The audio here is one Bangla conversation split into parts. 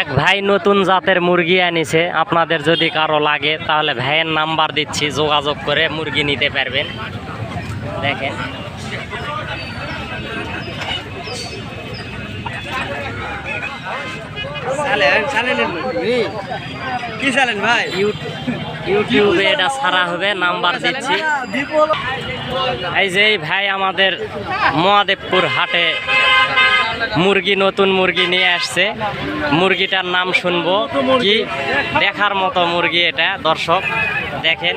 এক ভাই নতুন জাতের মুরগি আনিছে। আপনাদের যদি কারও লাগে তাহলে ভাইয়ের নাম্বার দিচ্ছি যোগাযোগ করে মুরগি নিতে পারবেন। দেখেন। চালেন চালেন কি চালেন ভাই? ইউটিউবে এটা ছাড়া হবে নাম্বার দিচ্ছি। এই যে এই ভাই আমাদের মহাদেবপুর হাটে মুরগি, নতুন মুরগি নিয়ে আসছে। মুরগিটার নাম শুনব। কি? দেখার মতো মুরগি এটা, দর্শক, দেখেন।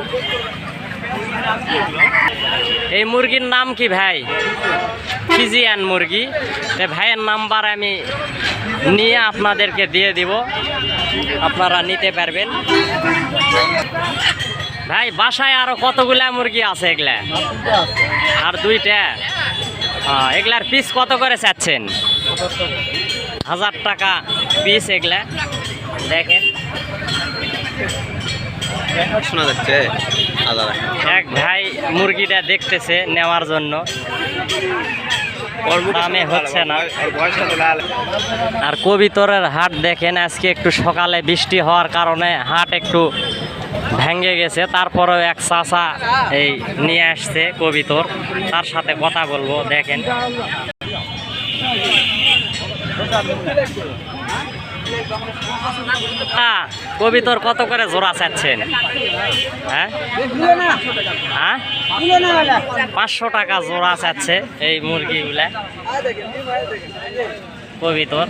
এই মুরগির নাম কি ভাই? ফিজিয়ান মুরগি। ভাইয়ের নাম্বার আমি নিয়ে আপনাদেরকে দিয়ে দিব। আপনারা নিতে পারবেন। ভাই, বাসায় আরও কতগুলা মুরগি আছে এগুলা? আর দুইটা? এগুলার পিস কত করে চাচ্ছেন? হাজার টাকা পিস এগুলা। দেখেন। শোনা যাচ্ছে এক ভাই মুরগিটা দেখতেছে নেওয়ার জন্য। দামে হচ্ছে না। আর কবিতরের হাট দেখেন আজকে একটু সকালে বৃষ্টি হওয়ার কারণে হাট একটু ভেঙে গেছে। তারপরেও এক চাচা এই নিয়ে আসছে কবিতর। তার সাথে কথা বলব দেখেন। কবিতর কত করে জোড়া চাচ্ছেন? হ্যাঁ? হ্যাঁ? পাঁচশো টাকা জোড়া চাচ্ছে এই মুরগিগুলা। কবিতর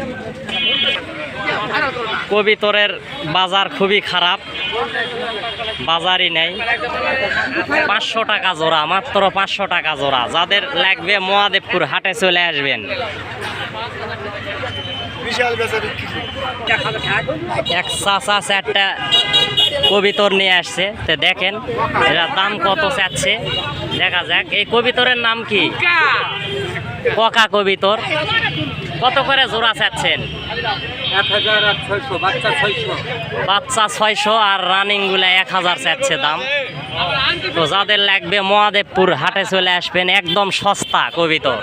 কবিতরের বাজার খুবই খারাপ। বাজারই নেই। পাঁচশো টাকা জোড়া মাত্র পাঁচশো টাকা জোড়া। যাদের লাগবে মহাদেবপুর হাটে চলে আসবেন। এক চাচা চারটা কবিতর নিয়ে আসছে। তো দেখেন এরা দাম কত চাচ্ছে। দেখা যাক এই কবিতরের নাম কি? ককা কবিতর কত করে জোড়া চাচ্ছেন? বাচ্চা ছয়শো। আর রানিংগুলা এক হাজার চাচ্ছে দাম। তো যাদের লাগবে মহাদেবপুর হাটে চলে আসবেন একদম সস্তা কবিতর